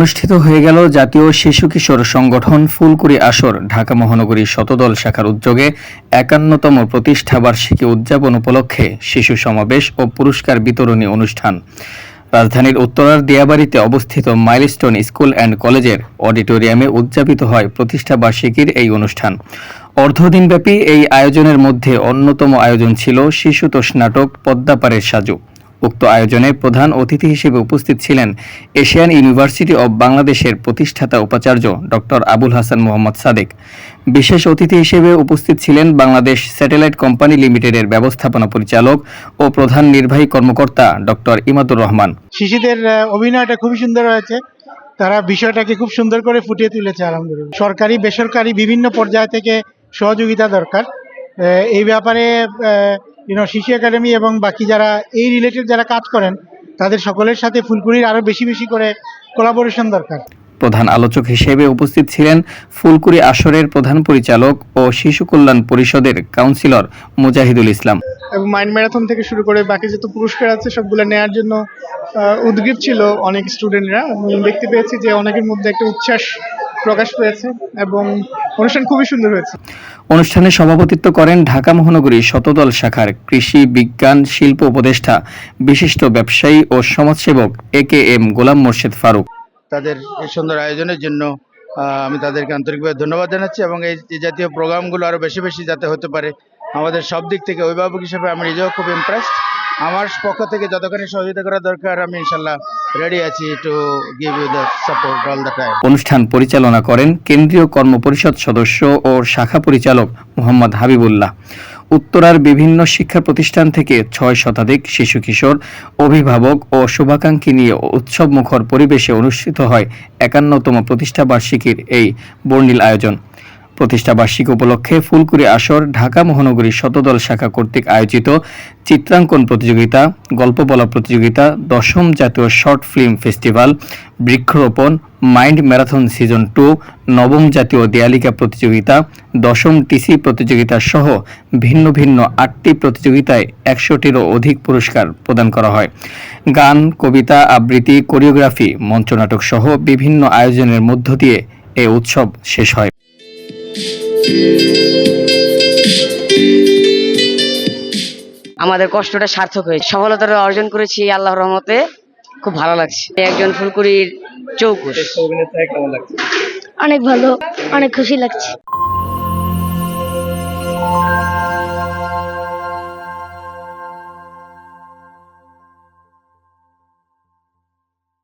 অনুষ্ঠিত হয়ে গেল জাতীয় শিশু কিশোর সংগঠন ফুলকুড়ি আসর, ঢাকা মহানগরী শতদল শাখার উদ্যোগে একান্নতম প্রতিষ্ঠা বার্ষিকী উদযাপন উপলক্ষে শিশু সমাবেশ ও পুরস্কার বিতরণী অনুষ্ঠান। রাজধানীর উত্তরার দিয়াবাড়িতে অবস্থিত মাইলস্টোন স্কুল অ্যান্ড কলেজের অডিটোরিয়ামে উদযাপিত হয় প্রতিষ্ঠা বার্ষিকীর এই অনুষ্ঠান। অর্ধদিনব্যাপী এই আয়োজনের মধ্যে অন্যতম আয়োজন ছিল শিশুতোষ নাটক পদ্মাপাড়ের সাজু। উক্ত আয়োজনে প্রধান অতিথি হিসেবে উপস্থিত ছিলেন এশিয়ান ইউনিভার্সিটি অব বাংলাদেশের প্রতিষ্ঠাতা উপাচার্য ডক্টর আবুল হাসান মোহাম্মদ সাদেক। বিশেষ অতিথি হিসেবে উপস্থিত ছিলেন বাংলাদেশ স্যাটেলাইট কোম্পানি লিমিটেডের ব্যবস্থাপনা পরিচালক ও প্রধান নির্বাহী কর্মকর্তা ডক্টর ইমাদুর রহমান। শিশুদের অভিনয়টা খুবই সুন্দর হয়েছে। তারা বিষয়টাকে খুব সুন্দর করে ফুটিয়ে তুলেছে, আলহামদুলিল্লাহ। সরকারি, বেসরকারি বিভিন্ন পর্যায় থেকে সহযোগিতা দরকার। এই ব্যাপারে ইউনো শিশু একাডেমি এবং বাকি যারা এই রিলেটেড যারা কাজ করেন তাদের সকলের সাথে ফুলকুড়ির আরও বেশি বেশি করে কোলাবোরেশন দরকার। প্রধান আলোচক হিসেবে উপস্থিত ছিলেন ফুলকুড়ি আসরের প্রধান পরিচালক ও শিশু কল্যাণ পরিষদের কাউন্সিলর মুজাহিদুল ইসলাম। এবং মাইন্ড ম্যারাথন থেকে শুরু করে বাকি যত পুরস্কার আছে সবগুলো নেওয়ার জন্য উদ্গ্রীব ছিল অনেক স্টুডেন্টরা দেখতে পেয়েছি যে অনেকের মধ্যে একটা উচ্ছ্বাস প্রকাশ পেয়েছে এবং অনুষ্ঠান খুবই সুন্দর হয়েছে। অনুষ্ঠানে সভাপতিত্ব করেন ঢাকা মহানগরী শতদল শাখার কৃষি বিজ্ঞান শিল্প উপদেষ্টা বিশিষ্ট ব্যবসায়ী ও সমাজসেবক A K M Golam Morshed Faruk. তাদের এই সুন্দর আয়োজনের জন্য আমি তাদেরকে আন্তরিকভাবে ধন্যবাদ জানাচ্ছি এবং এই জাতীয় প্রোগ্রামগুলো আরও বেশি বেশি যাতে হতে পারে আমাদের সব দিক থেকে অভিভাবক হিসেবে আমি নিজেও খুব ইমপ্রেসড আমার পক্ষ থেকে যতখানি সহযোগিতা করা দরকার আমি ইনশাল্লাহ অনুষ্ঠান পরিচালনা করেন কেন্দ্রীয় কর্মপরিষদ সদস্য ও শাখা পরিচালক মোহাম্মদ হাবিবুল্লাহ। উত্তরার বিভিন্ন শিক্ষা প্রতিষ্ঠান থেকে ছয় শতাধিক শিশু কিশোর, অভিভাবক ও শুভাকাঙ্ক্ষী নিয়ে উৎসব মুখর পরিবেশে অনুষ্ঠিত হয় একান্নতম প্রতিষ্ঠাবার্ষিকীর এই বর্ণিল আয়োজন। প্রতিষ্ঠা বার্ষিকী উপলক্ষে ফুলকুড়ি আসর, ঢাকা মহানগরী শতদল শাখা কর্তৃক আয়োজিত চিত্রাঙ্কন প্রতিযোগিতা, গল্প বলা প্রতিযোগিতা, দশম জাতীয় শর্ট ফিল্ম ফেস্টিভ্যাল বৃক্ষরোপণ, মাইন্ড ম্যারাথন সিজন টু, নবম জাতীয় দেয়ালিকা প্রতিযোগিতা, দশম টিসি প্রতিযোগিতা সহ ভিন্ন ভিন্ন আটটি প্রতিযোগিতায় একশোটিরও অধিক পুরস্কার প্রদান করা হয়। গান, কবিতা, আবৃত্তি, কোরিওগ্রাফি, মঞ্চনাটক সহ বিভিন্ন আয়োজনের মধ্য দিয়ে এই উৎসব শেষ হয়। আমাদের কষ্টটা সার্থক হয়েছে। সফলতা অর্জন করেছি আল্লাহ রহমতে। খুব ভালো লাগছে। একজন ফুলকুরির চৌকুশ। অনেক ভালো অনেক খুশি লাগছে।